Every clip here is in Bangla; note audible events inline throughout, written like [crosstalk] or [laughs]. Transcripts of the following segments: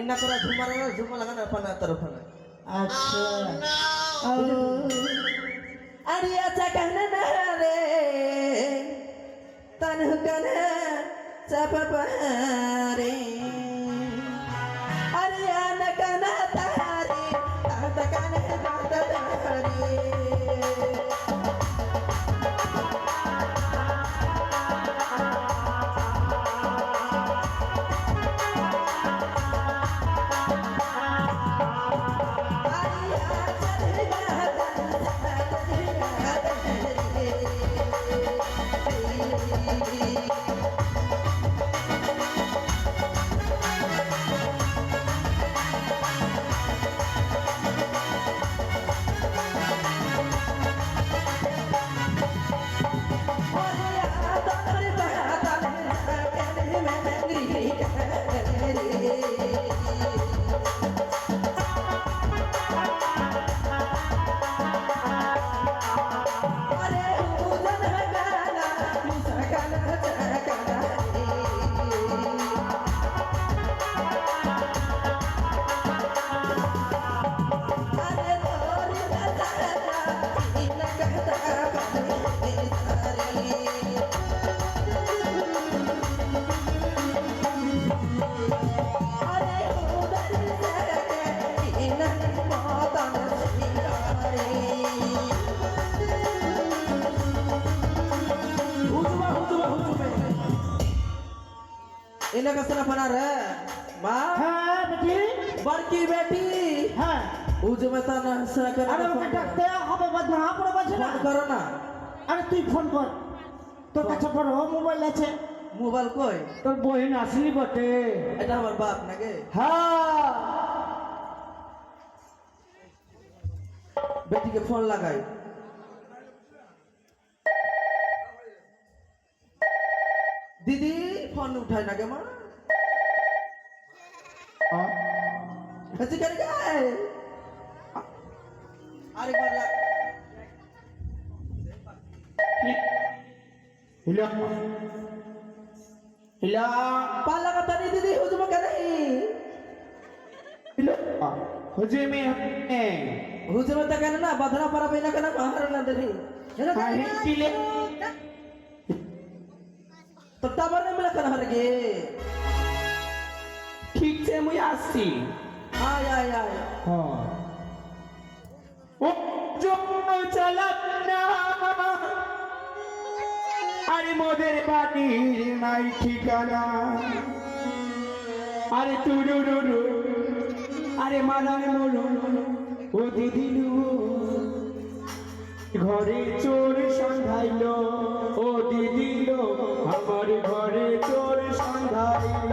ইন্না করে ঝুমা না ঝুমা লাগানো পানা তার ওখানে আচ্ছা আরে আচ্ছা কাহনা না রে তানহ কানা চাপা পাহাড়ে மாதிரி উজমেতা না হাসরা করে আরে ওকে ডাকতে হবে বাদ না পড়ে বসে না? করো না। আরে তুই ফোন কর। তোর কাছে বড় মোবাইল আছে। মোবাইল কই? তোর বহিন আসেনি বটে। এটা আমার বাপ নাকি? হ্যাঁ। বেটিকে ফোন লাগাই। দিদি ফোন উঠায় না কে মা? হ্যাঁ। कैसे कर गए अरे बार लग হিলা হিলা पाला का तनी दीदी उस में कर नहीं হিলা হজে মে হে उस में तो कहना ना बधना परा बिना कहना बाहर ना दे কাহে কিলে तो टावर नहीं मिला कहना हर गे ঠিক সে মুই আসছি आय आय आय হ্যাঁ ও জন্য আরে মোদের বাড়ির নাই ঠিকানা। আরে তুরুরুরু আরে মানার মরু ও দিদিলু ঘরে চোর সন্ধাইল ও দিদিল আমার ঘরে চোর সন্ধাইল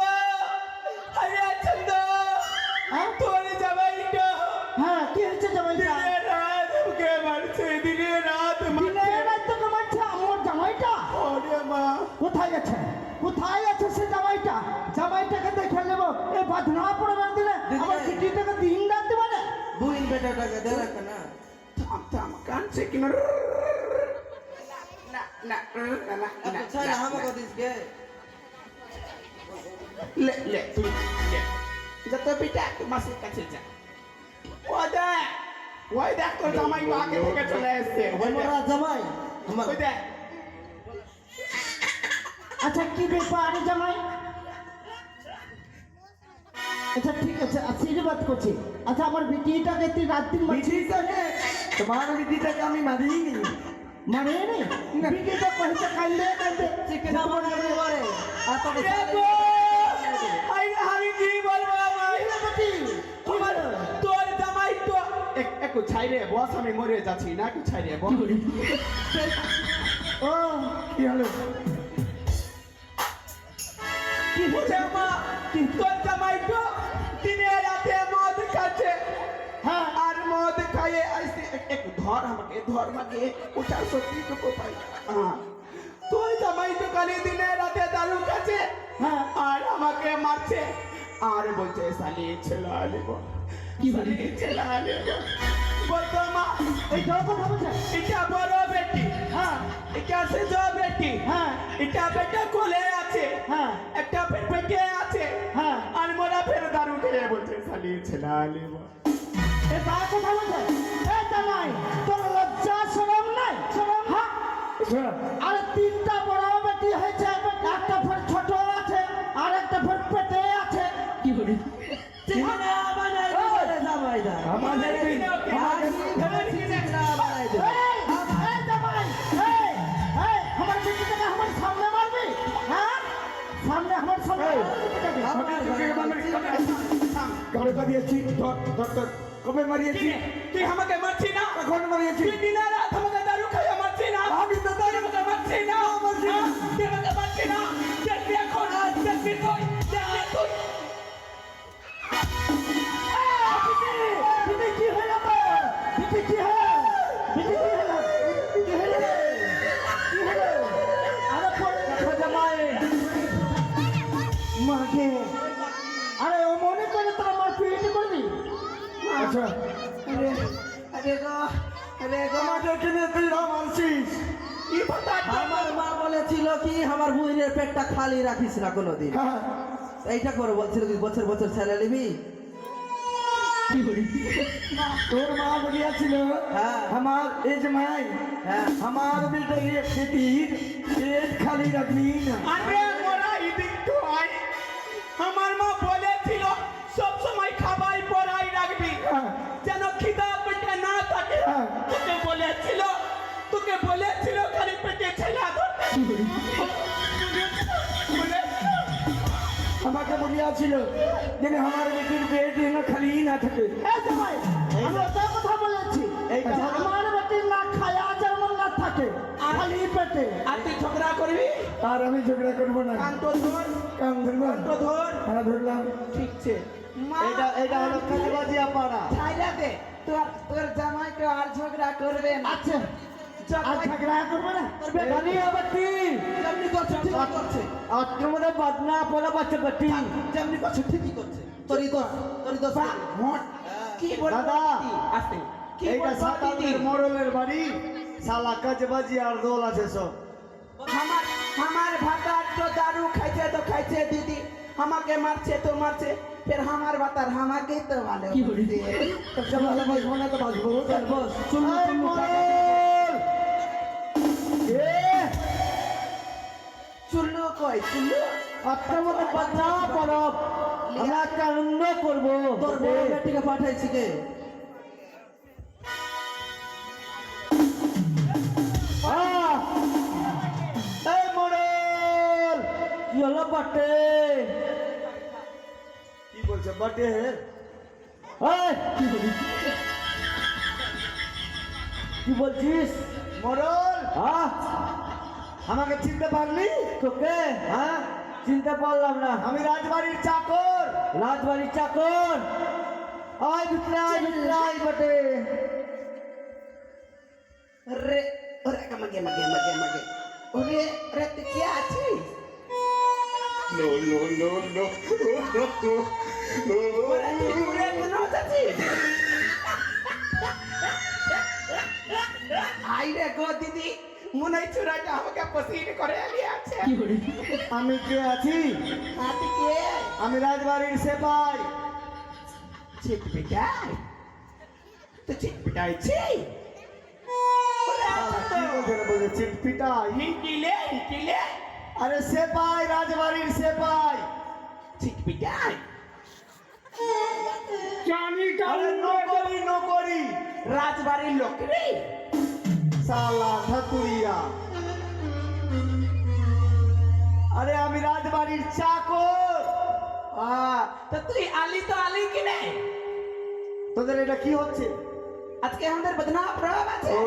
জামাইটা জামাইটাকে দেখে নেব। এই বাঁধনা পড়ে রাখ দিলে আমার টাকা দিন রাখতে পারে দুই বেটাটাকে দে রাখ না। থাম থাম কানছে কি না না না না না আচ্ছা, না না আমাকে দিস গে লে লে তুই লে। যত পিটা মাসির কাছে যা। ও দেখ ওই দেখ তোর হ্যাঁ, আচ্ছা কি ব্যাপার জামাই? আচ্ছা ঠিক আছে আশীর্বাদ করছি। আচ্ছা আমার বিটিটাকে তুই রাত দিন বিটিটাকে? তোমার বিটিটাকে আমি মারিনি। মানে নেই বিটিটা কহিতে কান্দে কান্দে। চিকেন আমার জন্য করে আর আমি কি বলব আমায়? তোমার তোর জামাই তো এক- একটু ছাই রে বস আমি মরে যাচ্ছি না একটু ছাই রে বস। ও কি হলো? কি হচ্ছে মা? তোর জামাই তো আর মদ খাইয়ে আইসে ধর আমাকে ধর আমাকে। ওটা সত্যি টুকু পাই হ্যাঁ। তোর জামাই তো কালি দিনে রাতে দারু খাচ্ছে। হ্যাঁ। আর আমাকে মারছে। আর বলছে সালি ছেলা আলিব কি সালি ছেলা আলিব বলতো মা এই জল কথা বলছে। এটা বড় বেটি। হ্যাঁ। এটা সেজ বেটি। হ্যাঁ। এটা বেটা কোলে আছে। হ্যাঁ। একটা পেটে আছে। হ্যাঁ। আর মোরা ফের দারু খেয়ে বলছে সালি ছেলা আলিব এ তার কথা বলছে এ জামাই তোর লজ্জা শরম নাই? শরম? হ্যাঁ? আর তিনটা বড় বেটি হয়েছে একটা ফের ছোট আছে আর একটা ফের পেটে আছে। কি দা আমাদের সামনে মারবি? হ্যাঁ? সামনে আমার সামনে। আমার ধর ধর ধর। কবে মারিয়েছি। তুই আমাকে মারছি না? কখন মারিয়েছি। তুই দিন রাত আমাকে দারু খাইয়া মারছি না? আমি তো তুই আমাকে মারছি না। হ্যাঁ? তুই আমাকে মারছি না? দেখবি এখন দেখবি তুই দেখবি তুই। কি? হলো কি হলো? আচ্ছা আরে আরে গো আরে গো আমাকে কিনে তুই আনছিস আমার মা বলেছিল কি আমার বুইনের পেটটা খালি রাখিস না কোনোদিন। হ্যাঁ। এইটা করে বলছিল কি বছর বছর ছেলে নিবি? তোর মা বলিয়াছিল হ্যাঁ। আমার যে মাই হ্যাঁ। আমার বেটা পেটির পেট খালি রাখবি না। আরে মোরা ইদিক তো আই আমার মা বলেছিল আমাকে বলিয়াছিল যে আমার বেটির পেট যেন খালি না থাকে। এই জামাই আমি ওটা কথা বলেছি আমার বেটি না খায়া যেমন না থাকে খালি পেটে। আর তুই ঝগড়া করবি? আর আমি ঝগড়া করব না। কান তো ধর। কাম ধরবো কান তো ধর। হ্যাঁ ধরলাম। ঠিক আছে। এটা এটা হলো কাজবাজি আপারা ছাইরা দে। তোর তোর জামাইকে আর ঝগড়া করবে না। আচ্ছা। আর ঝগড়া করবে না। জানি আবার যেমনি করছে ঠিকই করছে। আজকের মধ্যে বাদনা পড়া বাচ্চা বেটি যেমনি করছে ঠিকই করছে। তোরই দোষ তোরই দোষ। মোট কি বলব? দাদা। দিদি? এইটা বলব? মোড়লের বাড়ি। শালা কাজবাজি আর দোল আছে সব। আমার আমার ভাতার তো দারু খাইছে তো খাইছে দিদি। আমাকে মারছে তো মারছে। ফের আমার ভাতার আমাকেই তো ভালো কি বলি সব ভালো বাসবো না তো বাসবো বস আমরা করব। তোর বড় বেটিকে পাঠাইছি কে? হলো বাটে কি বলছে বটে কি বলি- কি বলছিস? মোড়ল! হ্যাঁ আমাকে চিনতে পারলি? তোকে? হ্যাঁ। চিনতে পারলাম না। আমি রাজবাড়ির চাকর। রাজবাড়ির চাকর? আয় ভিতরে আয় বটে। রে ওরে মাগে মাগে মাগে মাগে। ওরে রে তুই কে আছিস? নো নো আই রে গো দিদি। মনে হয় চূড়াটা আমাকে পসিন করে আছে আমি কে আছি? হাতি কে? আমি রাজবাড়ির সেপাই। ঠিক বেটা তো চিট পিটাইছি বলছে চিটপিটাই হিকিলে হিকিলে আরে সেপাই রাজবাড়ির সেপাই। চিট পিটাই। জানি কারণ নকরি নকরি। রাজবাড়ির লোক রে। সালা ধাতুরিয়া আরে আমি রাজবাড়ির চাকর। তো তুই আলি তো আলি কি নে তোদের এটা কি হচ্ছে? আজকে আমাদের বদনা প্রভাব আছে। ও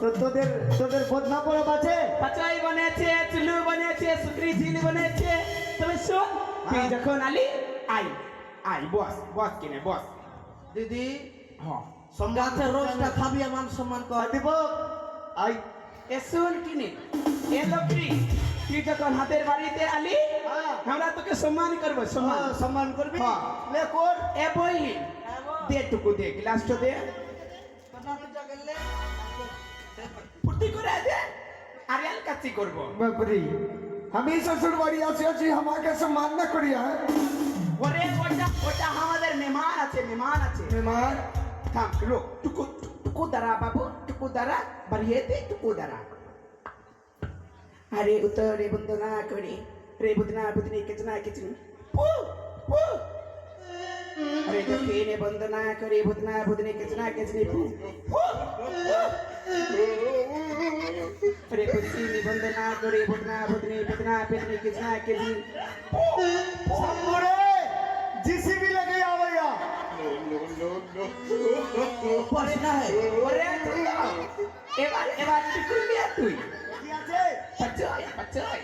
তো তোদের তোদের বদনা আছে? পাচাই বনেছে চুলু বনেছে সুকরি ঝিল বনেছে। তবে শোন তুই হ্যাঁ। যখন আলি আই আই বস বস কিনে বস। দিদি? হ্যাঁ গাছের রোজটা খাবি মান সম্মান কর। দিব আই। এ শুন কিনে। এ লোকরি তুই যখন হাতের বাড়িতে আলি। হ্যাঁ। আমরা তোকে সম্মান করব সম্মান। সম্মান সম্মান করবি। হ্যাঁ। লে কর। এ বইলি দে টুকু দে গ্লাসটা দে। ফুর্তি করে দে। আর এল কাচ্চি করব। বাপরে। আমি শ্বশুর বাড়ি আছি আছি আমাকে সম্মান না করি হ্যাঁ ওরে ওটা ওটা আমাদের মেহমান আছে মেহমান আছে। মেহমান? থাম রুক টুকু টুকু দাঁড়া বাবু টুকু দাঁড়া বাড়িয়ে দে টুকু দাঁড়া আরে উত্তরে বন্দনা করি রে বুদনা বুদনি কিচনা কিচনি পু পু আরে দক্ষিণে বন্দনা করি বুদনা বুদনি কিচনা কিচনি পু পু আরে পশ্চিমে বন্দনা করি বুদনা বুদনি বিদনা বিদনি কিচনা কিচনি সামনে জিসিবি লাগে আওয়া পরে না ওরে এবার এবার টুকু নিয়ে তুই কি আছে পাচয় পাচয়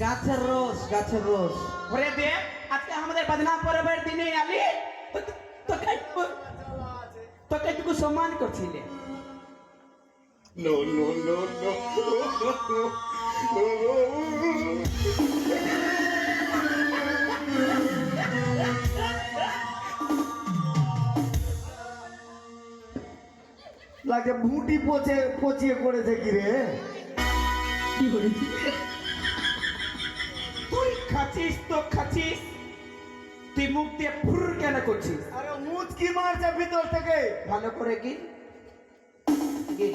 গাছের রোজ গাছের রোজ ওরে দেখ আজকে আমাদের বদনাম পরবের দিনে আলি তোকে তোকে একটু সম্মান করছিলে লাগে ভুটি পচে পচিয়ে করেছে কি রে? তুই খাচ্ছিস তো খাচ্ছিস। তুই মুখ দিয়ে ফুর কেন করছিস? আরে মুচ কি মারছে ভিতর থেকে। ভালো করে কি গিল।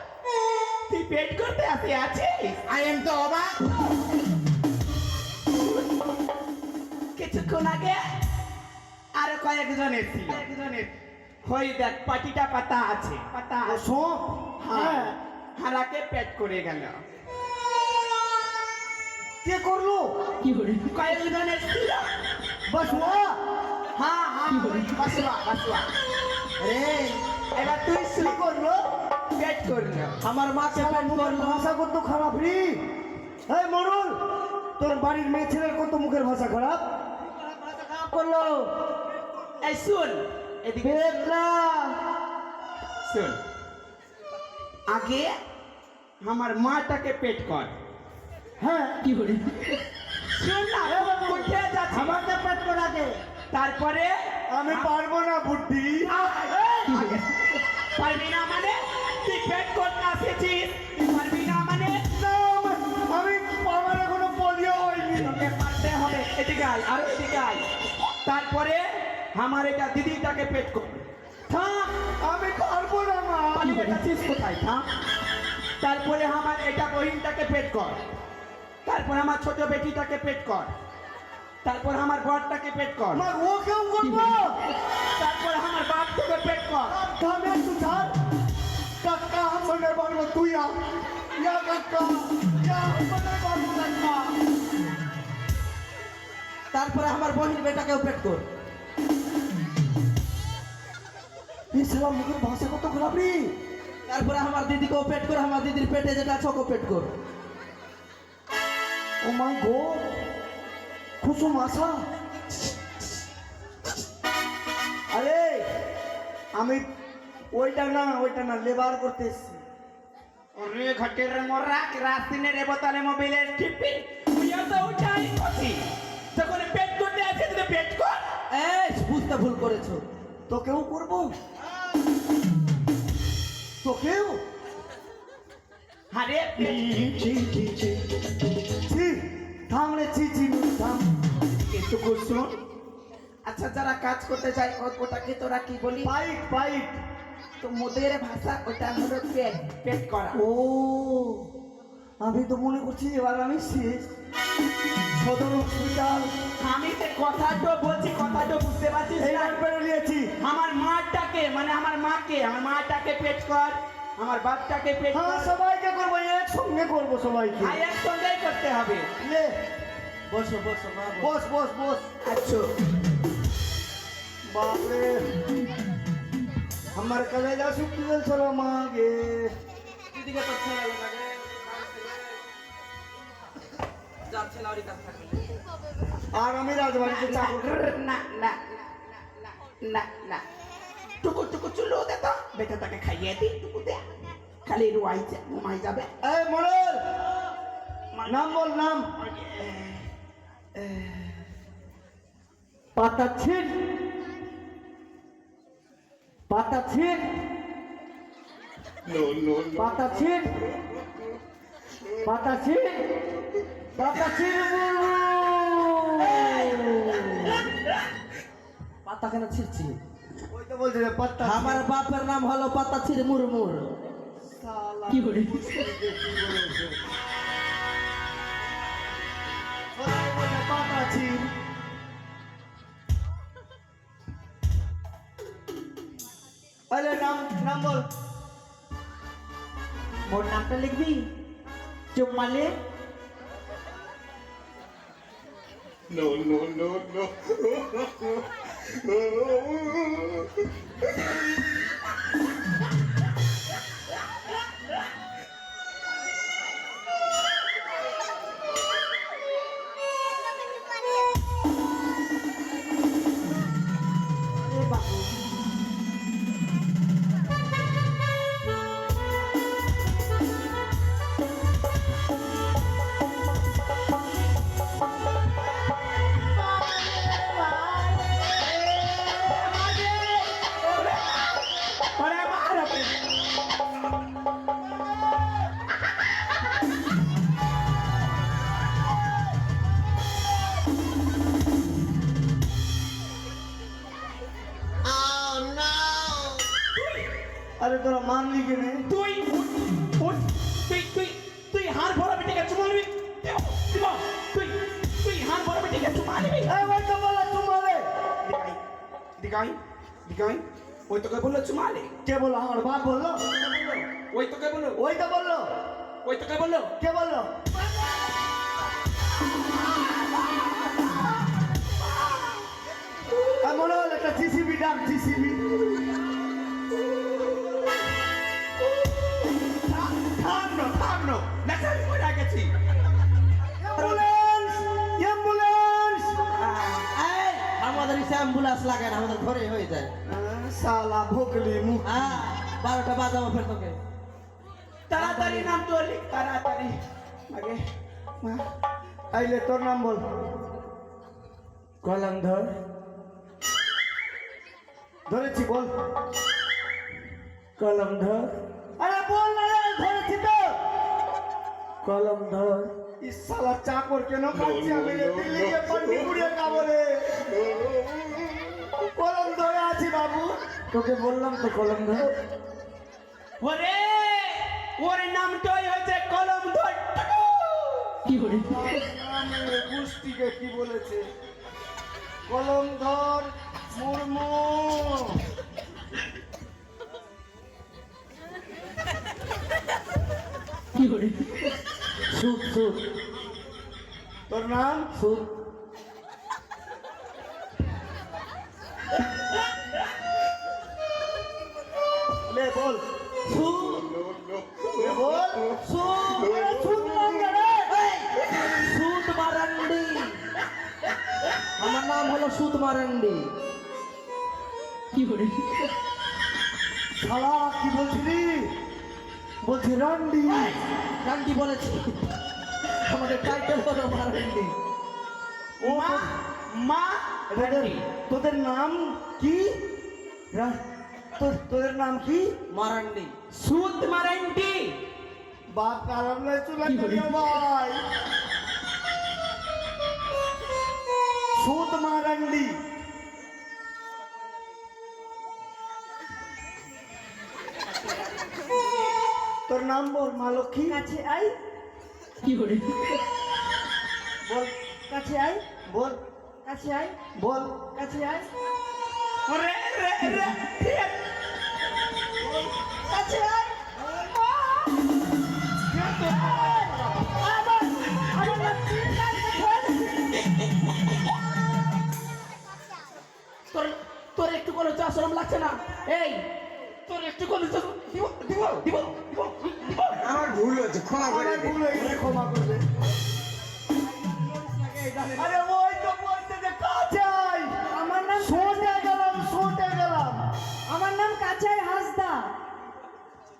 পেট করতে আসে আছিস? আই এম তো অবাক কিছুক্ষণ আগে আরও কয়েকজন এসেছিল। হই দেখ পাটিটা পাতা আছে। পাতা ও হ্যাঁ। হারাকে পেট করে গেল। কে করল? কয়েকজন এসেছিল। বাস ও হ্যাঁ। হ্যাঁ বাসুয়া বাসুয়া। রে এবার তুই শুরু করল? পেট করল আমার মাকে পেট করল ভাষা কত খারাপ রে? এই মরুল তোর বাড়ির মেয়ে ছেলের কত মুখের ভাষা খারাপ? খারাপ করল এই শুন এদিকে শুন। আগে আমার মাটাকে পেট কর। হ্যাঁ? শুন না উঠে যাচ্ছে আমাকে পেট করাকে তারপরে আমি পারব না বুদ্ধি। পারবি না মানে? পেট করতে আসেছিস পারবি না মানে আমি আমার এখনও পলিও হয়নি। তোকে পারতে হবে। এদিকে আয় আর এদিকে আয়। তারপরে আমার এটা দিদিটাকে পেট কর। থাম। আমি পারব না মা। পালিয়ে গেছিস কোথায়? থাম। তারপরে আমার এটা বহিনটাকে পেট কর। তারপরে আমার ছোট বেটিটাকে পেট কর। তারপর আমার বরটাকে পেট কর। মা ও কেউ করব তারপরে আমার বাপটাকে পেট কর। থামে ছাড় তারপরে আমার বহির বেটাকেও পেট কর। মুখের ভাষা কত তারপরে আমার দিদিকে পেট কর, আমার দিদির পেটে যেটা আছে পেট কর। ও মাই কুসুম আশা। আরে, আমি ওইটা না ওইটা না লেবার করতে ওরে ঘটের মোরা রাস্তিনে বোতলে মোবাইলের টিপি। তো উঠাই করছি পেট করতে আছে তুই পেট কর। এই বুঝতে ভুল করেছ। তোকেও করব। তোকেও? আরে ছি ছি ছি থাম। একটু শুন আচ্ছা যারা কাজ করতে ও- ওটাকে তোরা কি বলি। পাইট পাইট তো মোদের ভাষা ওটা হলো পেট পেট করা। ও আমি তো মনে করছি এবার আমি শেষ। সদর হসপিটাল। আমি তো কথাটা বলছি কথাটা বুঝতে পারছিস না? এইবার পেরে নিয়েছি। আমার মাটাকে মানে আমার মাকে আমার মাটাকে পেট কর আমার বাপটাকে পেট হ্যাঁ কর। সবাইকে করব একসঙ্গে করব সবাইকে। আর একসঙ্গেই করতে হবে। লে বসো বসো। বস। বস বস আচ্ছা বাপরে। আমার কলেজা শুকিয়ে গেল চলো মাগে দিদিকে তো ছেড়ে গেল না রে। যাচ্ছে না ওরই কাছে থাকবে আর আমি রাজবাড়িতে চাকর না না না না না টুকু টুকু চুলো দে তো বেটা তাকে খাইয়ে দি টুকু দে খালি রুয়াই ঘুমাই যাবে এই মডেল নাম বল নাম পাতা ছিট পাতা ছিট পাতা ছিট পাতা ছিট পাতা ছিট পাতা কেন ছিড়ছি? ওই তো বলছে পাতা আমার বাপের নাম হলো পাতা ছিড় মুরমুর কি বলে আরে নাম নাম বল মোর নামটা লিখবি চুম্মালে No, no, no, no. [laughs] ওই তোকে বলল? ওই তো বলল। ওই তোকে বলল? কে বলল? মনে হলো একটা জিসিবি ডাক জিসিবি। থাম না থাম না। নাচাবি গেছি। Ambulance ambulance. আমাদের ইসে অ্যাম্বুলেন্স লাগে না আমাদের ঘরে হয়ে যায়। সালা ভোকলি মুখ। হ্যাঁ বারোটা বাজাবো ফের তোকে। তাড়াতাড়ি নাম তো লিখ তাড়াতাড়ি। আগে মা আইলে তোর নাম বল। কলম ধর ধরেছি বল। কলম ধর আরে বল না ধরেছি তো। কলম ধর ইস শালা চাকর কেন খাচ্ছি আমি রে? দিল্লি গিয়ে পান্ডি পুড়িয়ে খাব রে। কলম ধরে আছি বাবু। তোকে বললাম তো কলম ধর ওরে! ওর নামটাই হয়েছে কলম ধর কি গোষ্ঠীকে কি বলেছে? কলম ধর মুর্মু। কি বলে সুখ সুখ। তোর নাম? সুখ। শালা কি বলছিলি? বলছি রান্ডি। গানটি বলেছি। আমাদের টাইটেল হলো মারান্ডি। ও মা তোদের তোদের নাম কি? তোদের নাম কি? মারান্ডি। সুদ মারান্ডি। বাপ কারণ চুলা ভাই। সুদ মারান্ডি তোর নাম বল মা লক্ষ্মী কাছে আই। বল। কাছে আই। বল। কাছে আই। বল। কাছে আই। রে রে রে। কাছে আই। একটু কোনো চাষ রকম লাগছে না। এই তোর একটু কোনো চাষ দিব দিব দিব দিব আমার ভুল হচ্ছে ক্ষমা করে ভুল হয়ে গেছে, ক্ষমা করবে আরে ওই তো বলতে যে কাঁচাই। আমার নাম সোটে গেলাম সোটে গেলাম। আমার নাম কাচাই হাসদা।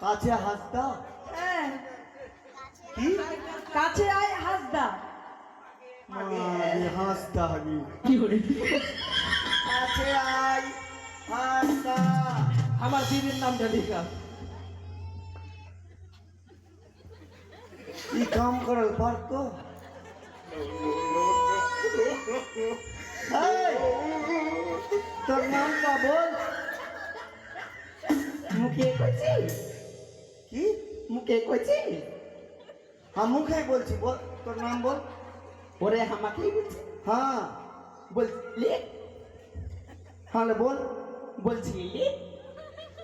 কাছে হাসতা হ্যাঁ। কি? কাছে আয় হাসদা। মারে হাসতা হবি কাছে আই হাসতা আমার দিদির নামটা লিখা। ই কাম করল পারতো তোর নামটা বল। মুখে কইছি? কি? মুখে কইছি? হ্যাঁ মুখে বলছি বল তোর নাম বল। ওরে আমাকেই বলছি। হ্যাঁ। বললি হ্যাঁ বল। বলছি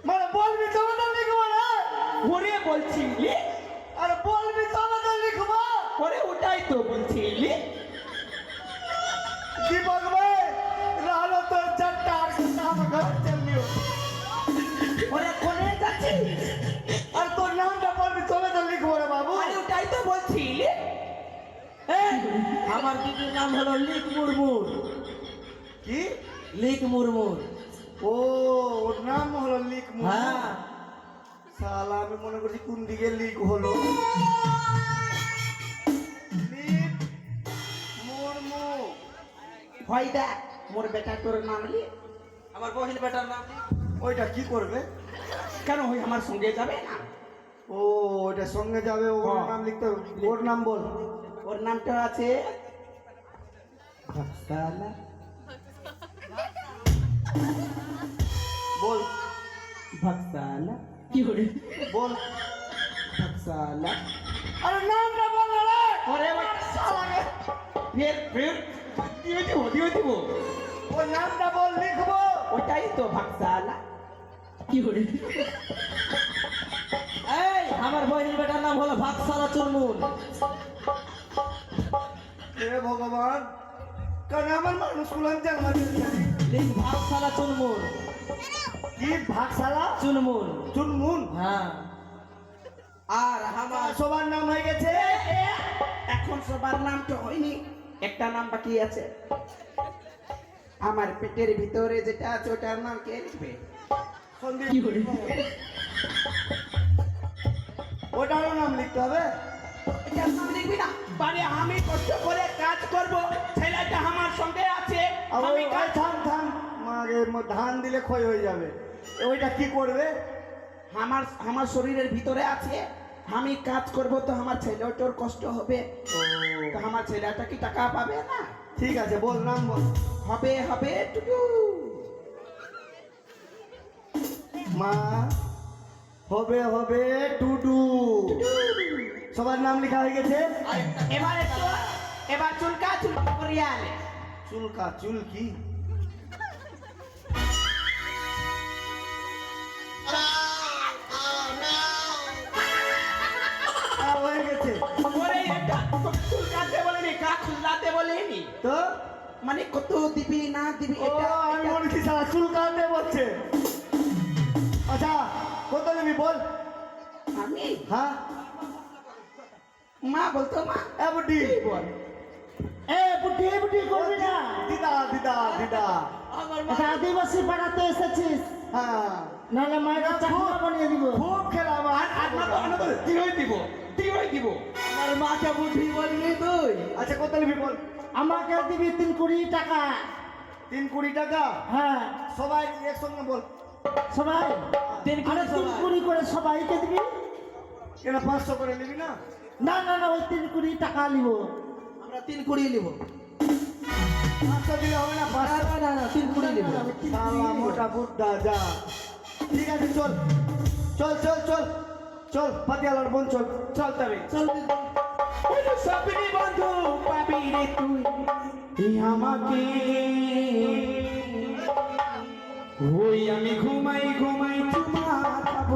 মানে বলবি তবে তো লিখব না? ওরে বলছি আরে বলবি তবে তো লিখব? ওরে ওটাই তো বলছি দীপক ভাই রাহলো তোর চারটা আর নাম ঘর চলিও ওরে কোনে যাচ্ছি? আর তোর নামটা বলবি তবে তো লিখব রে বাবু। আরে ওটাই তো বলছি এই আমার দিদির নাম হলো লিক মুরমুর। কি? লিক মুরমুর। ও ওর নাম হলো লিক হ্যাঁ। শালা আমি মনে করছি কোন দিকে লিক হলো। লিক মুর্মু ভয় দেখ মোর বেটা তোর নাম লি আমার বহিন বেটার নাম ওইটা কি করবে? কেন ওই আমার সঙ্গে যাবে না? ও ওইটা সঙ্গে যাবে ওর হ্যাঁ। নাম লিখতে হবে। ওর নাম বল। ওর নামটা আছে ভক্সালা ভক্সালা বল। ভক্সালা আরে নামটা বল রে। ওরে শালা ফের ফের। দিয়ে দিব দিয়ে দিব। ওর নামটা বল লিখব। ওটাই তো ভক্সালা এই আমার বহিন বেটার নাম হলো ভাতসালা চুরমুন হে ভগবান কারণ আমার মানুষগুলো আমি জানলাম। লিক ভাতসালা চুরমুন কি ভাগশালা? চুনমুন। চুনমুন? হ্যাঁ। আর আমার সবার নাম হয়ে গেছে এখন সবার নাম তো হয়নি। একটা নাম বাকি আছে। আমার পেটের ভিতরে যেটা আছে ওটার নাম কে লিখবে? ওটারও নাম লিখতে হবে। এটার নাম লিখবি না। বারে আমি কষ্ট করে কাজ করব। ছেলেটা আমার সঙ্গে আছে। আমি কাজ থাম। থাম ধান দিলে ক্ষয় হয়ে যাবে। ওইটা কি করবে? আমার আমার শরীরের ভিতরে আছে আমি কাজ করব তো আমার ছেলেটার কষ্ট হবে। তো আমার ছেলেটা কি টাকা পাবে না? ঠিক আছে বললাম বল। হবে হবে টুটু। মা হবে হবে টুডু সবার নাম লেখা হয়ে গেছে? এবার এবার চুলকা চুলকা চুলকা চুলকা? মানে কত দিবি না দিবি এটা আমি মনে কি সারা চুল কাটতে বলছে। আচ্ছা কত দিবি বল? আমি? হ্যাঁ। মা বলতো মা। এ তুই বল। এ বুদ্ধি বুদ্ধি করবি না। দিদা দিদা দিদা। আমার মা আদিবাসী পাড়াতে এসেছিস? হ্যাঁ। নাহলে মায়ের চাকমা বানিয়ে দিব। খুব খেলা আর আর না তো- দিবই দিব। দিবই দিব। আমার মাকে বুদ্ধি বললি তুই। আচ্ছা কত নিবি বল? আমাকে দিবি তিন কুড়ি টাকা। তিন কুড়ি টাকা? হ্যাঁ। সবাই একসঙ্গে বল। সবাই? তিন কুড়ি তিন সবাই। কুড়ি করে সবাইকে দিবি? কেন পাঁচশো করে নিবি না? না না না ওই তিন কুড়ি টাকা নিব। আমরা তিন কুড়ি নিব। পাঁচশো দিলে হবে না না পাঁচশো না তিন কুড়ি নিব। মোটা বুদ্ধা যা। ঠিক আছে চল। চল চল চল। চল পাতিয়ালার বোন চল। চল তবে। চল স্বপ্নে বন্ধু পাবি রে তুই আমাকে। ওই আমি ঘুমাই ঘুমাই তোমার খাব